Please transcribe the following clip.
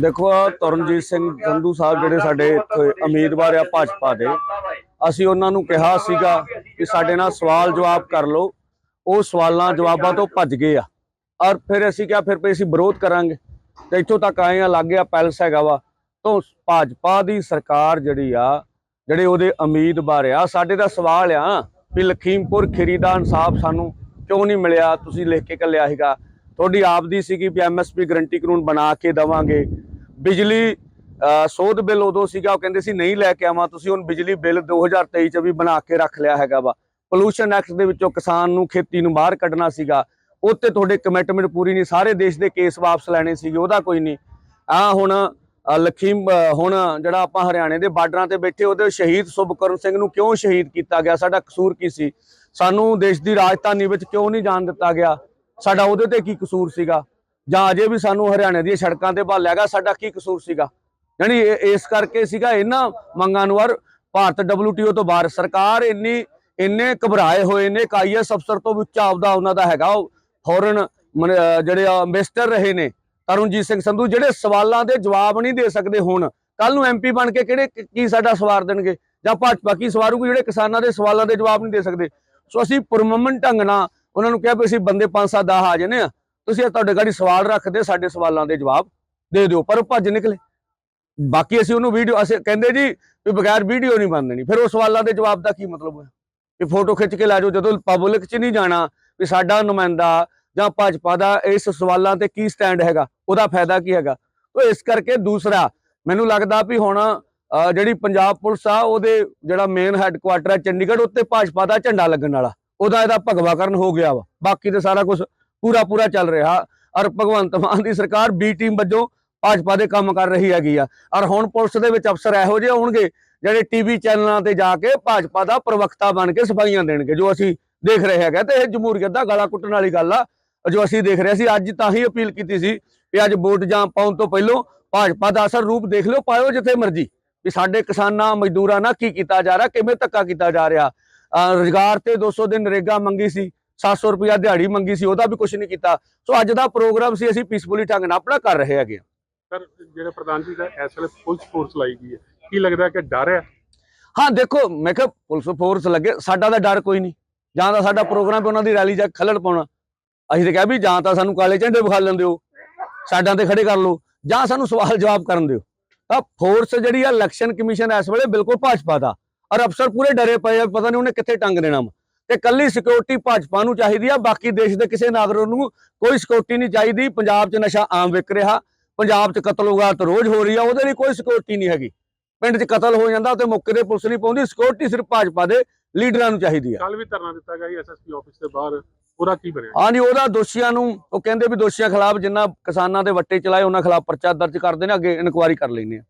ਦੇਖੋ ਆਹ ਤਰਨਜੀਤ ਸਿੰਘ ਸੰਧੂ ਸਾਹਿਬ ਜਿਹੜੇ ਸਾਡੇ ਇੱਥੇ ਉਮੀਦਵਾਰ ਆ ਭਾਜਪਾ ਦੇ, ਅਸੀਂ ਉਹਨਾਂ ਨੂੰ ਕਿਹਾ ਸੀਗਾ ਕਿ ਸਾਡੇ ਨਾਲ ਸਵਾਲ ਜਵਾਬ ਕਰ ਲਓ। ਉਹ ਸਵਾਲਾਂ ਜਵਾਬਾਂ ਤੋਂ ਭੱਜ ਗਏ ਆ। ਔਰ ਫਿਰ ਅਸੀਂ ਕਿਹਾ, ਫਿਰ ਵੀ ਅਸੀਂ ਵਿਰੋਧ ਕਰਾਂਗੇ। ਤੇ ਇੱਥੋਂ ਤੱਕ ਆਏ ਆ, ਲੱਗ ਗਿਆ ਪੈਲਸ ਹੈਗਾ ਵਾ। ਤੋਂ ਭਾਜਪਾ ਦੀ ਸਰਕਾਰ ਜਿਹੜੀ ਆ, ਜਿਹੜੇ ਉਹਦੇ ਉਮੀਦਵਾਰ ਆ, ਸਾਡੇ ਦਾ ਸਵਾਲ ਆ ਵੀ ਲਖੀਮਪੁਰ ਖੀਰੀ ਦਾ ਇਨਸਾਫ ਸਾਨੂੰ ਕਿਉਂ ਨਹੀਂ ਮਿਲਿਆ? ਤੁਸੀਂ ਲਿਖ ਕੇ ਕੱਲਿਆ ਸੀਗਾ। ਤੁਹਾਡੀ ਆਪ ਦੀ ਸੀਗੀ ਵੀ ਐਮਐਸਪੀ ਗਰੰਟੀ ਕਾਨੂੰਨ ਬਣਾ ਕੇ ਦਵਾਂਗੇ। ਬਿਜਲੀ ਅਹ, ਸੋਧ ਬਿੱਲ ਉਦੋਂ ਸੀਗਾ ਉਹ ਕਹਿੰਦੇ ਸੀ ਨਹੀਂ ਲੈ ਕੇ ਆਵਾਂ ਤੁਸੀਂ ਹੁਣ ਬਿਜਲੀ ਬਿੱਲ 2023 ਚ ਵੀ ਬਣਾ ਕੇ ਰੱਖ ਲਿਆ ਹੈਗਾ ਵਾ। ਪੋਲੂਸ਼ਨ ਐਕਟ ਦੇ ਵਿੱਚੋਂ ਕਿਸਾਨ ਨੂੰ ਖੇਤੀ ਨੂੰ ਬਾਹਰ ਕੱਢਣਾ ਸੀਗਾ। ਉੱਤੇ ਤੁਹਾਡੇ ਕਮਿਟਮੈਂਟ ਪੂਰੀ ਨਹੀਂ ਸਾਰੇ ਦੇਸ਼ ਦੇ ਕੇਸ ਵਾਪਸ ਲੈਣੇ ਸੀਗੇ ਉਹਦਾ ਕੋਈ ਨਹੀਂ। ਆ ਹੁਣ ਲਖੀਮ ਹੁਣ ਜਿਹੜਾ ਆਪਾਂ ਹਰਿਆਣੇ ਦੇ ਬਾਰਡਰਾਂ ਤੇ ਬੈਠੇ ਉਹਦੇ ਸ਼ਹੀਦ ਸੁਭਕਰਨ ਸਿੰਘ ਨੂੰ ਕਿਉਂ ਸ਼ਹੀਦ ਕੀਤਾ ਗਿਆ? ਸਾਡਾ ਕਸੂਰ ਕੀ ਸੀ? ਸਾਨੂੰ ਦੇਸ਼ ਦੀ ਰਾਜਧਾਨੀ ਵਿੱਚ ਕਿਉਂ ਨਹੀਂ ਜਾਣ ਦਿੱਤਾ ਗਿਆ? ਸਾਡਾ ਉਹਦੇ ਤੇ ਕੀ ਕਸੂਰ ਸੀਗਾ? ਜਾਂ ਅਜੇ ਵੀ ਸਾਨੂੰ ਹਰਿਆਣੇ ਦੀਆਂ ਸੜਕਾਂ ਤੇ ਭਾਲਿਆ ਹੈਗਾ, ਸਾਡਾ ਕੀ ਕਸੂਰ ਸੀਗਾ? ਯਾਨੀ ਇਸ ਕਰਕੇ ਸੀਗਾ ਇਹਨਾਂ ਮੰਗਾਂ ਨੂੰ ਔਰ ਭਾਰਤ WTO ਤੋਂ ਬਾਹਰ ਸਰਕਾਰ ਇੰਨੀ, ਇੰਨੇ ਘਬਰਾਏ ਹੋਏ ਨੇ ਕਾਈਐਸ ਅਫਸਰ ਤੋਂ ਵੀ ਉੱਚਾ ਆਪਦਾ ਉਹਨਾਂ ਦਾ ਹੈਗਾ। ਫੋਰਨ ਜਿਹੜੇ ਮਿਨਿਸਟਰ ਰਹੇ ਨੇ ਤਰੁਣਜੀਤ ਸਿੰਘ ਸੰਧੂ, ਜਿਹੜੇ ਸਵਾਲਾਂ ਦੇ ਜਵਾਬ ਨਹੀਂ ਦੇ ਸਕਦੇ ਹੁਣ ਕੱਲ ਨੂੰ ਐਮਪੀ ਬਣ ਕੇ ਕਿਹੜੇ ਕੀ ਸਾਡਾ ਸਵਾਰ ਦੇਣਗੇ? ਜਾਂ ਭਾਜਪਾ ਕੀ ਸਵਾਰੂਗੀ ਜਿਹੜੇ ਕਿਸਾਨਾਂ ਦੇ ਸਵਾਲਾਂ ਦੇ ਜਵਾਬ ਨਹੀਂ ਦੇ ਸਕਦੇ? ਸੋ ਅਸੀਂ ਪੁਰਮਮਨ ਢੰਗ ਨਾਲ ਉਹਨਾਂ ਨੂੰ ਕਿਹਾ ਵੀ ਅਸੀਂ ਬੰਦੇ ਪੰਜ ਸੱਤ ਦਸ ਆ ਜਨੇ ਆ ਤੁਸੀਂ ਤੁਹਾਡੇ ਗਾੜੀ ਸਵਾਲ ਰੱਖਦੇ ਸਾਡੇ ਸਵਾਲਾਂ ਦੇ ਜਵਾਬ ਦੇ ਦਿਓ ਪਰ ਉਹ ਭੱਜ ਨਿਕਲੇ। ਬਾਕੀ ਅਸੀਂ ਉਹਨੂੰ ਵੀਡੀਓ ਅਸੀਂ ਕਹਿੰਦੇ ਜੀ ਵੀ ਬਗੈਰ ਵੀਡੀਓ ਨਹੀਂ ਬਣ ਦੇਣੀ। ਫਿਰ ਉਹ ਸਵਾਲਾਂ ਦੇ ਜਵਾਬ ਦਾ ਕੀ ਮਤਲਬ ਹੋਇਆ? ਵੀ ਫੋਟੋ ਖਿੱਚ ਕੇ ਲੈ ਜਾਓ ਜਦੋਂ ਪਬਲਿਕ 'ਚ ਨਹੀਂ ਜਾਣਾ ਵੀ ਸਾਡਾ ਨੁਮਾਇੰਦਾ ਜਾਂ ਭਾਜਪਾ ਦਾ ਇਸ ਸਵਾਲਾਂ ਤੇ ਕੀ ਸਟੈਂਡ ਹੈਗਾ ਉਹਦਾ ਫਾਇਦਾ ਕੀ ਹੈਗਾ? ਉਹ ਇਸ ਕਰਕੇ ਦੂਸਰਾ ਮੈਨੂੰ ਲੱਗਦਾ ਵੀ ਹੁਣ ਅਹ, ਜਿਹੜੀ ਪੰਜਾਬ ਪੁਲਿਸ ਆ ਉਹਦੇ ਜਿਹੜਾ ਮੇਨ ਹੈੱਡਕੁਆਟਰ ਹੈ ਚੰਡੀਗੜ੍ਹ ਉੱਤੇ ਭਾਜਪਾ ਦਾ ਝੰਡਾ ਲੱਗਣ ਵਾਲਾ। ਉਹਦਾ ਇਹਦਾ ਭਗਵਾਕਰਨ ਹੋ ਗਿਆ ਵਾ। ਬਾਕੀ ਤੇ ਸਾਰਾ ਕੁਝ ਪੂਰਾ ਪੂਰਾ ਚੱਲ ਰਿਹਾ। ਔਰ ਭਗਵੰਤ ਮਾਨ ਦੀ ਸਰਕਾਰ ਬੀ ਟੀਮ ਵੱਜੋਂ ਭਾਜਪਾ ਦੇ ਕੰਮ ਕਰ ਰਹੀ ਹੈਗੀ ਆ। ਔਰ ਹੁਣ ਪੁਲਿਸ ਦੇ ਵਿੱਚ ਅਫਸਰ ਇਹੋ ਜਿਹੇ ਹੋਣਗੇ, ਜਿਹੜੇ ਟੀਵੀ ਚੈਨਲਾਂ ਤੇ ਜਾ ਕੇ ਭਾਜਪਾ ਦਾ ਪ੍ਰਵਕਤਾ ਬਣ ਕੇ ਸਫਾਈਆਂ ਦੇਣਗੇ, ਜੋ ਅਸੀਂ ਦੇਖ ਰਹੇ ਹੈਗੇ ਤੇ ਇਹ ਜਮਹੂਰੀਅਤ ਦਾ ਗਲਾ ਕੁੱਟਣ ਵਾਲੀ ਗੱਲ ਆ, ਜੋ ਅਸੀਂ ਦੇਖ ਰਹੇ ਸੀ। ਅੱਜ ਤਾਂ ਹੀ ਅਪੀਲ ਕੀਤੀ ਸੀ ਕਿ ਅੱਜ ਵੋਟ ਜਾਂ ਪਾਉਣ ਤੋਂ ਪਹਿਲਾਂ ਭਾਜਪਾ ਦਾ ਅਸਰ ਰੂਪ ਦੇਖ ਲਿਓ, ਪਾਇਓ ਜਿੱਥੇ ਮਰਜ਼ੀ। ਵੀ ਸਾਡੇ ਕਿਸਾਨਾਂ, ਮਜ਼ਦੂਰਾਂ ਨਾਲ ਕੀ ਕੀਤਾ ਜਾ ਰਿਹਾ, ਕਿਵੇਂ ਧੱਕਾ ਕੀਤਾ ਜਾ ਰਿਹਾ। ਰੁਜ਼ਗਾਰ ਤੇ 200 ਦਿਨ ਨਰੇਗਾ ਮੰਗੀ ਸੀ 700 ਰੁਪਇਆ ਦਿਹਾੜੀ ਮੰਗੀ ਸੀ ਉਹਦਾ ਵੀ ਕੁਝ ਨਹੀਂ ਕੀਤਾ। ਸੋ ਅੱਜ ਦਾ ਪ੍ਰੋਗਰਾਮ ਸੀ ਅਸੀਂ ਪੀਸਫੁਲੀ ਢੰਗ ਨਾਲ ਆਪਣਾ ਕਰ ਰਹੇ ਹੈਗੇ ਸਰ ਜਿਹੜਾ ਪ੍ਰਧਾਨ ਜੀ ਦਾ ਇਸ ਵੇਲੇ ਪੁਲਿਸ ਫੋਰਸ ਲਾਈ ਗਈ ਹੈ ਕੀ ਲੱਗਦਾ ਕਿ ਡਰ ਹੈ? ਹਾਂ ਦੇਖੋ ਮੈਂ ਕਿਹਾ ਪੁਲਿਸ ਫੋਰਸ ਲੱਗੇ ਸਾਡਾ ਤਾਂ ਡਰ ਕੋਈ ਨਹੀਂ। ਜਾਂ ਤਾਂ ਸਾਡਾ ਪ੍ਰੋਗਰਾਮ ਤੇ ਉਹਨਾਂ ਦੀ ਰੈਲੀ ਜਾ ਖੱਲੜ ਪਾਉਣਾ। ਅਸੀਂ ਤਾਂ ਕਿਹਾ ਵੀ ਜਾਂ ਤਾਂ ਸਾਨੂੰ ਕਾਲੇ ਝੰਡੇ ਵਿਖਾ ਲੈਂਦੇ ਹੋ ਸਾਡਾਂ ਤੇ ਖੜੇ ਕਰ ਲਓ ਜਾਂ ਸਾਨੂੰ ਸਵਾਲ ਜਵਾਬ ਕਰਨ ਦਿਓ। ਤਾਂ ਫੋਰਸ ਜਿਹੜੀ ਆ ਇਲੈਕਸ਼ਨ ਕਮਿਸ਼ਨ ਇਸ ਵੇਲੇ ਬਿਲਕੁਲ ਭਾਜਪਾ ਦਾ। ਔਰ ਅਫਸਰ ਪੂਰੇ ਡਰੇ ਪਏ ਆ ਪਤਾ ਨਹੀਂ ਉਹਨੇ ਕਿੱਥੇ ਟੰਗ ਦੇਣਾ ਵਾ। ਤੇ ਕੱਲੀ ਸਿਕਿਉਰਿਟੀ ਭਾਜਪਾ ਨੂੰ ਚਾਹੀਦੀ ਆ ਬਾਕੀ ਦੇਸ਼ ਦੇ ਕਿਸੇ ਨਾਗਰਿਕ ਨੂੰ ਕੋਈ ਸਿਕਿਉਰਿਟੀ ਨਹੀਂ ਚਾਹੀਦੀ। ਪੰਜਾਬ 'ਚ ਨਸ਼ਾ ਆਮ ਵਿਕ ਰਿਹਾ ਪੰਜਾਬ 'ਚ ਕਤਲ ਹੋਗਾਤ ਰੋਜ਼ ਹੋ ਰਹੀ ਆ ਉਹਦੇ ਲਈ ਕੋਈ ਸਿਕਿਉਰਿਟੀ ਨਹੀਂ ਹੈਗੀ। ਪਿੰਡ 'ਚ ਕਤਲ ਹੋ ਜਾਂਦਾ ਤੇ ਮੌਕੇ ਤੇ ਪੁਲਿਸ ਨਹੀਂ ਪਹੁੰਚਦੀ ਸਿਕਿਉਰਿਟੀ ਸਿਰਫ ਭਾਜਪਾ ਦੇ ਲੀਡਰਾਂ ਨੂੰ ਚਾਹੀਦੀ ਆ। ਕੱਲ ਵੀ ਧਰਨਾ ਦਿੱਤਾ ਗਿਆ ਸੀ ਐਸਐਸਪੀ ਆਫਿਸ ਦੇ ਬਾਹਰ। ਉਹਦਾ ਕੀ ਬਣਿਆ? ਹਾਂਜੀ ਉਹਦਾ ਦੋਸ਼ੀਆਂ ਨੂੰ ਉਹ ਕਹਿੰਦੇ ਵੀ ਦੋਸ਼ੀਆਂ ਖਿਲਾਫ ਜਿੰਨਾ ਕਿਸਾਨਾਂ ਦੇ ਵੱਟੇ ਚਲਾਏ ਉਹਨਾਂ ਖਿਲਾਫ ਪਰਚਾ ਦਰਜ ਕਰਦੇ ਨੇ ਅੱਗੇ ਇਨਕੁਆਇਰੀ ਕਰ ਲੈਂਦੇ ਆ।